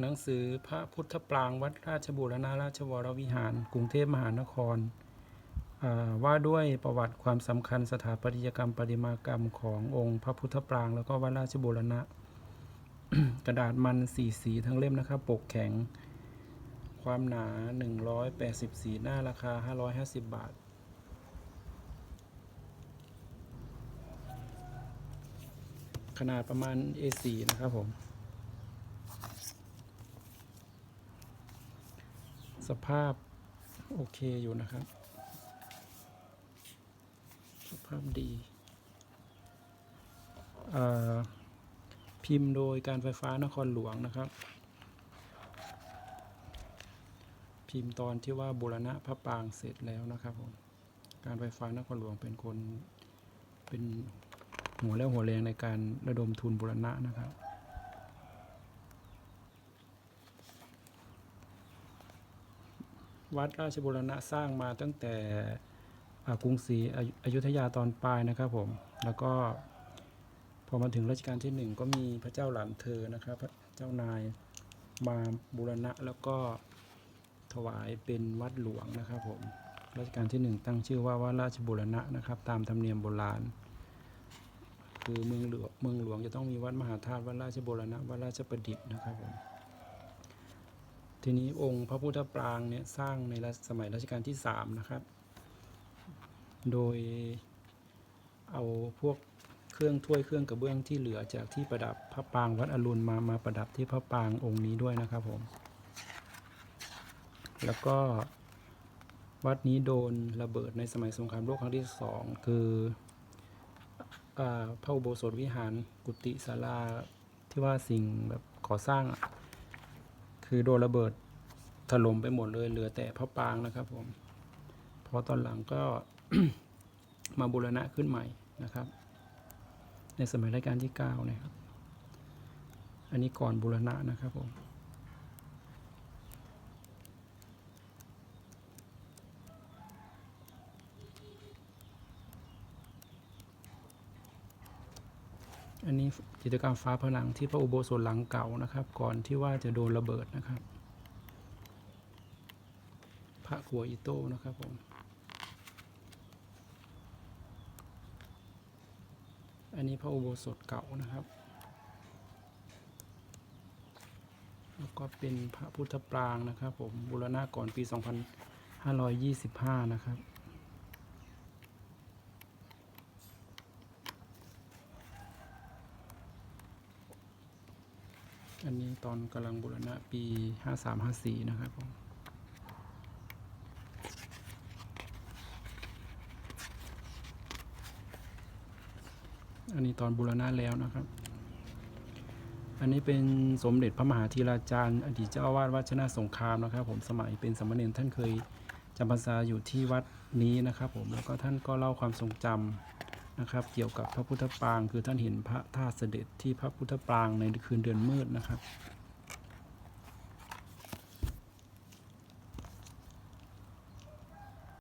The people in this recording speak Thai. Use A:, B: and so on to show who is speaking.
A: หนังสือพระพุทธปรางวัดราชบูรณาราชวรวิหาร กรุงเทพมหานคร ว่าด้วยประวัติความสำคัญสถาปัตยกรรมปริมากรรมขององค์พระพุทธปราง แล้วก็วัดราชบูรณะ กระดาษมันสีสีทั้งเล่มนะครับ ปกแข็ง ความหนา 184 หน้าราคา 550 บาทขนาดประมาณ A4 นะครับผม สภาพโอเคอยู่นะครับ สภาพดี พิมพ์โดยการไฟฟ้านครหลวงนะครับ พิมพ์ตอนที่ว่าบูรณะพระปรางเสร็จแล้วนะครับผมการไฟฟ้านครหลวงเป็นคนเป็นหัวและหัวแรงในการระดมทุนบูรณะนะครับ วัดราชบูรณะสร้างมาตั้งแต่กรุงศรีอยุอยุธยาตอนปลายนะครับผม แล้วก็พอมาถึงรัชกาลที่หนึ่งก็มีพระเจ้าหลานเธอนะครับพระเจ้านายมาบูรณะแล้วก็ถวายเป็นวัดหลวงนะครับผมรัชกาลที่หนึ่งตั้งชื่อว่าวัดราชบูรณะนะครับ ตามธรรมเนียมโบราณ คือเมืองหลวงเมืองหลวงจะต้องมีวัดมหาธาตุวัดราชบูรณะวัดราชประดิษฐ์นะครับผม ทีนี้องค์พระพุทธปรางเนี่ยสร้างในรัสมัยรัชกาลที่สามนะครับ โดยเอาพวกเครื่องถ้วยเครื่องกระเบื้องที่เหลือจากที่ประดับพระปรางวัดอรุณมามาประดับที่พระปรางองค์นี้ด้วยนะครับผม แล้วก็วัดนี้โดนระเบิดในสมัยสงครามโลกครั้งที่สองคืออพระอุโบสถวิหารกุฏิศาลาที่ว่าสิ่งแบบก่อสร้างอะ คือโดนระเบิดถล่มไปหมดเลยเหลือแต่พระปรางนะครับผมพอตอนหลังก็มาบูรณะขึ้นใหม่นะครับ ในสมัยรัชกาลที่ 9 นะครับ อันนี้ก่อนบูรณะนะครับผม อันนี้จิตรกรรมฟ้าผนังที่พระอุโบสถหลังเก่านะครับ ก่อนที่ว่าจะโดนระเบิดนะครับ พระขัวอิโต้นะครับผมอันนี้พระอุโบสถเก่านะครับ แล้วก็เป็นพระพุทธปรางนะครับผมบูรณะก่อนปี 2525 นะครับ อันนี้ตอนกำลังบูรณะปี 5354 นะครับผมอันนี้ตอนบูรณะแล้วนะครับ อันนี้เป็นสมเด็จพระมหาธีราจารย์อดีตเจ้าอาวาสวัดชนะสงครามนะครับ ผมสมัยเป็นสมเณรท่านเคยจำพรรษาอยู่ที่วัดนี้นะครับ ผมแล้วก็ท่านก็เล่าความทรงจำ นะครับ เกี่ยวกับพระพุทธปางคือท่านเห็นพระธาตุเสด็จที่พระพุทธปางในคืนเดือนมืดนะครับ